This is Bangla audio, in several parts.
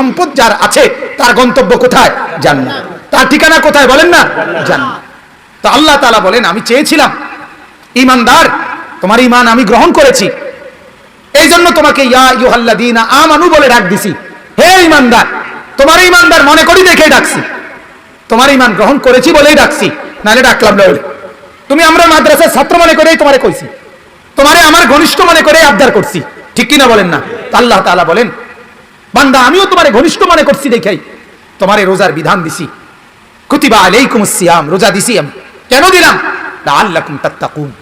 সম্পদ যার আছে, তার গন্তব্য কোথায়? জান্নাত। তার ঠিকানা কোথায় বলেন না? জান্নাত। তো আল্লাহ তাআলা বলেন, আমি চেয়েছিলাম ইমানদার তোমার ইমান আমি গ্রহণ করেছি। এই জন্য তোমাকে ইয়া ইউহাল্লাদিনা আমানু বলে ডাক দিছি। হে ইমানদার তোমার ইমানদার মনে করি দেখে ডাকছি। তোমার ইমান গ্রহণ করেছি বলেই ডাকছি নালে ডাকলাম না বলে তুমি আমরা মাদ্রাসার ছাত্র মনে করেই তোমারে কইছি। তোমারে আমার ঘনিষ্ঠ মনে করে আবদার করছি। ঠিক কিনা বলেন না? আল্লাহ তাআলা বলেন বান্দা আমিও তোমারে ঘনিষ্ঠ মনে করছি দেখাই। তোমারে রোজার বিধান দিছি। কুতিবা আলাইকুম সিয়াম রোজা দিছি আমি। কেন দিলাম? লাআল্লাকুম তাত্তাকুন।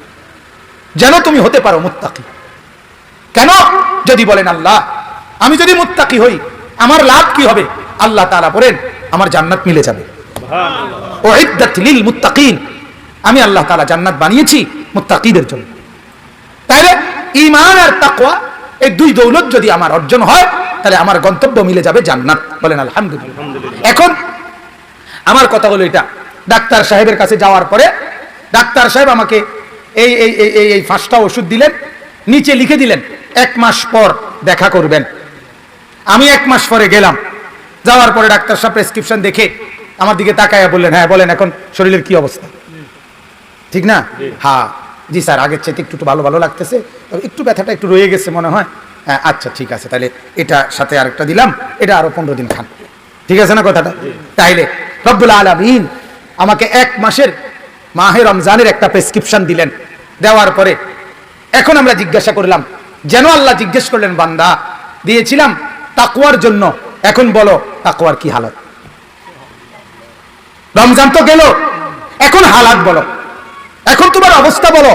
যেন তুমি হতে পারো মুত্তাকি। কেন? যদি বলেন আল্লাহ আমি যদি মুত্তাকি হই আমার লাভ কি হবে? আল্লাহ তাআলা বলেন আমার জান্নাত মিলে যাবে। ওহিদ্দাত লিল মুত্তাকিন। আমি আল্লাহ তাআলা জান্নাত বানিয়েছি মুত্তাকিদের জন্য। তাইলে ঈমান আর তাকওয়া এই দুই দৌলত যদি আমার অর্জন হয় তাহলে আমার গন্তব্য মিলে যাবে জান্নাত। বলেন আলহামদুলিল্লাহ। এখন আমার কথা হলো এটা ডাক্তার সাহেবের কাছে যাওয়ার পরে ডাক্তার সাহেব আমাকে এই এই এই এই এই পাঁচটা ওষুধ দিলেন নিচে লিখে দিলেন এক মাস পর দেখা করবেন। আমি এক মাস পরে গেলাম। যাওয়ার পরে ডাক্তার সাহেব প্রেসক্রিপশন দেখে আমার দিকে তাকায়া বললেন হ্যাঁ বলেন এখন শরীরের কি অবস্থা? ঠিক না? হ্যাঁ। জি স্যার আগের চাইতে একটু একটু ভালো ভালো লাগতেছে। তবে একটু ব্যথাটা একটু রয়ে গেছে মনে হ্যাঁ। আচ্ছা ঠিক আছে তাহলে এটা সাথে আরেকটা দিলাম এটা আরও পনেরো দিন খান। ঠিক আছে না কথাটা? তাইলে রব্বুল আলমিন আমাকে এক মাসের মাহে রমজানের একটা প্রেসক্রিপশন দিলেন। দেওয়ার পরে এখন আমরা জিজ্ঞাসা করলাম যেন আল্লাহ জিজ্ঞেস করলেন বান্দা দিয়েছিলাম তাকুয়ার জন্য এখন বলো তাকুয়ার কি হালত? রমজান তো গেল এখন হালাত বলো। এখন তোমার অবস্থা বলো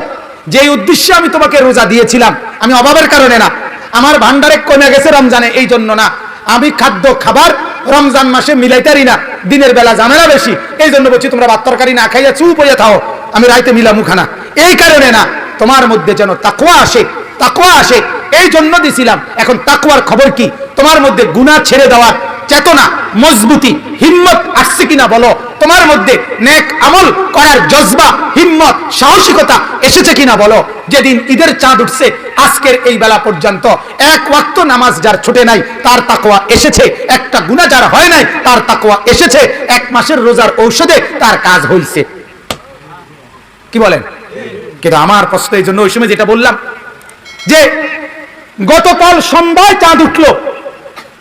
যে উদ্দেশ্যে আমি তোমাকে রোজা দিয়েছিলাম আমি অভাবের কারণে না আমার ভান্ডারে কমে গেছে রমজানে এই জন্য না। আমি খাদ্য, খাবার রমজান মাসে মিলাইতারি না। দিনের বেলা ঝামেলা বেশি। এই জন্য বলছি, তোমরা ভাত তরকারি না খাইয়া চুপ হইয়া থাও। আমি রাইতে মিলামু খানা এই কারণে না, তোমার মধ্যে যেন তাকুয়া আসে তাকুয়া আসে। এই জন্য দিছিলাম। এখন তাকুয়ার খবর কি? তোমার মধ্যে গুনাহ ছেড়ে দেওয়ার চেতনা, মজবুতি, হিম্মত আসছে কিনা বলো? তোমার মধ্যে নেক আমল করার জজবা, হিম্মত, সাহসিকতা এসেছে কিনা বলো? যেদিন ঈদের চাঁদ উঠছে আজকের এই বেলা পর্যন্ত এক ওয়াক্ত নামাজ যার ছুটে নাই, তার তাকওয়া এসেছে। একটা গুনাহ যার হয় নাই, তার তাকওয়া এসেছে। এক মাসের রোজার ঔষধে তার কাজ হইছে। কি বলেন? কিন্তু আমার প্রশ্ন এই জন্য ওই সময় যেটা বললাম, যে গতকাল সন্ধ্যায় চাঁদ উঠল।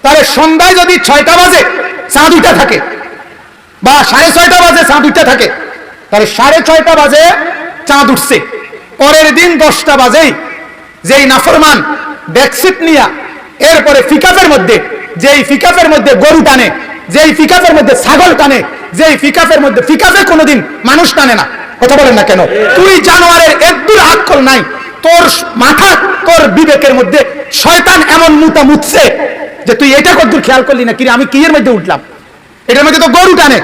তাহলে সন্ধ্যায় যদি ছয়টা বাজে, চাঁদ উঠে থাকে। বা সাড়ে ছয়টা বাজে, চাঁদ উঠে থাকে। তাহলে সাড়ে ছয়টা বাজে চাঁদ উঠছে। পরের দিন দশটা বাজেই যেই নাফরমান ব্যাকসিট নিয়া, এরপরে ফিকাফের মধ্যে, যেই ফিকাফের মধ্যে গরু টানে, যেই ফিকাফের মধ্যে ছাগল টানে, যেই ফিকাফের মধ্যে ফিকাফে কোনোদিন মানুষ টানে না। কথা বলেন না কেন? তুই জানোয়ারের একদূর আক্কল নাই, তোর মাথা, তোর বিবেকের মধ্যে শয়তান এমন মুতা মুতছে যে তুই এটা কদ্দূর খেয়াল করলি না? কি আমি কি এর মধ্যে উঠলাম? এটার মধ্যে তো গরু টানে,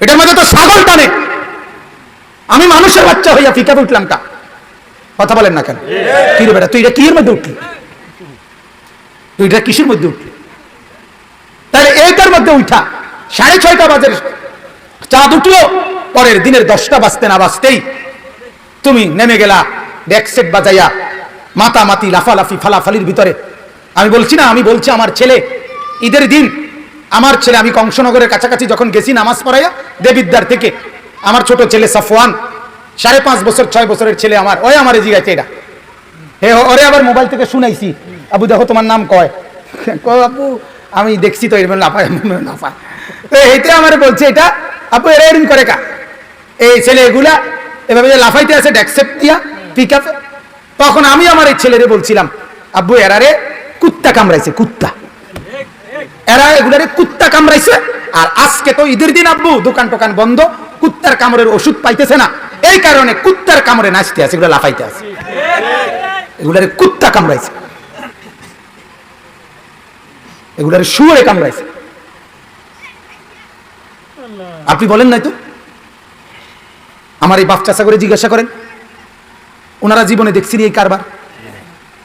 এটার মধ্যে তো ছাগল টানে। আমি মানুষের বাচ্চা হইয়া ফিকাতে উঠলাম কা কথা বলেন না কেন? কি রে বেটা, তুই এটা কি এর মধ্যে উঠলি? তুই এটা কিসের মধ্যে উঠলি? তাহলে এইটার মধ্যে উঠা। সাড়ে ছয়টা বাজে চাঁদ উঠল, পরের দিনের দশটা বাজতে না বাজতেই তুমি নেমে গেলা ডেকসেট বাজাইয়া, মাতামাতি, লাফালাফি, ফালাফালির ভিতরে। আমি বলছি না, আমি বলছি আমার ছেলে, ঈদের দিন আমার ছেলে, আমি কংসনগরের কাছাকাছি যখন গেছি নামাজ পড়াইয়া দেবিদ্যার থেকে, আমার ছোট ছেলে সাফওয়ান সাড়ে পাঁচ বছর, ছয় বছরের ছেলে আমার। ওই আমার জিগাইছে এটা। হে ওরে আবার মোবাইল থেকে শুনাইছি। আবু দেখো তোমার নাম কয়? আপু আমি দেখছি তো এরকম লাফায় তো এইতে আমার বলছে এটা আপু এরা এরকম করে কা? এই ছেলে এগুলা এভাবে যে লাফাইতে আছে ড্যাকসেপ দিয়া পিক তখন আমি আমার এই ছেলেরে বলছিলাম আব্বু এরারে কুত্তা কামড়াইছে, কুত্তা। এরা এগুলারে কুত্তা কামড়াইছে। আর আজকে তো ঈদের দিন, আব্বু দোকান টোকান বন্ধ, কুত্তার কামড়ের ওষুধ পাইতেছে না। এই কারণে কুত্তার কামড়ে নাচতে আছে, এগুলো লাফাইতে আছে। এগুলারে কুত্তা কামড়াইছে। এগুলারে শুয়ে কামড়াইছে। আপনি বলেন নাই তো? আমার এই বাপ চাষা করে জিজ্ঞাসা করেন। ওনারা জীবনে দেখছি এই কারবার?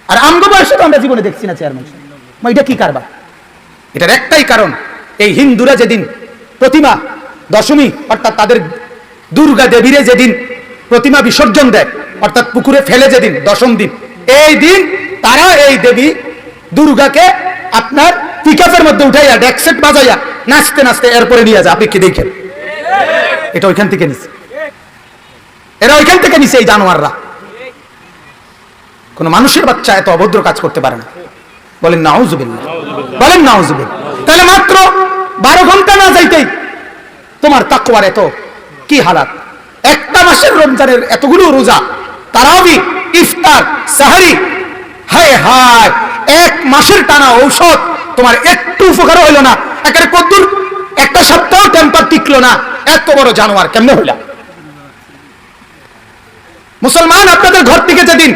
আর আমগো বয়সে তো আমরা জীবনে দেখছি না চেয়ারম্যান। এটা কি কারবার? এটার একটাই কারণ, এই হিন্দুরা যেদিন প্রতিমা, দশমী, অর্থাৎ তাদের দুর্গা দেবীরে যেদিন প্রতিমা বিসর্জন দেয়, অর্থাৎ পুকুরে ফেলে যেদিন, দশম দিন, এই দিন তারা এই দেবী দুর্গাকে আপনার পিকআপের মধ্যে উঠাইয়া ডেকসেট বাজাইয়া নাচতে নাচতে এরপরে নিয়ে যা আপনি কি দেখেন? এটা ওইখান থেকে নিছে। এরা ওইখান থেকে নিছে এই জানোয়াররা। কোন মানুষের বাচ্চা এত অভদ্র কাজ করতে পারে না। বলেন, নাউজুবিল্লাহ। বলেন, নাউজুবিল্লাহ। তাহলে মাত্র বারো ঘণ্টা না যাইতেই তোমার তাকওয়ার এত কি হালাত? একটা মাসের রমজানের এতগুলো রোজা, তারাবি, ইফতার, সাহারি, হায় হায়, এক মাসের টানা ঔষধ, তোমার একটু উপকার হইল না। একেবারে কদ্দুর একটা সপ্তাহ টেম্পার টিকলো না। এত বড় জানোয়ার কেমনে হইলা? মুসলমান, আপনাদের ঘর থেকে যেদিন,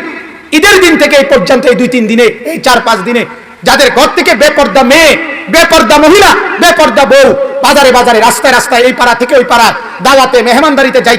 ঈদের দিন থেকে এই পর্যন্ত এই দুই তিন দিনে, এই চার পাঁচ দিনে, যাদের ঘর থেকে বেপর্দা মেয়ে বেপর্দা মহিলা, বেপর্দা বউ। বাজারে বাজারে, রাস্তায় রাস্তায় এই পাড়া থেকে ওই পাড়া। দাওয়াতে, মেহমানদারিতে যাই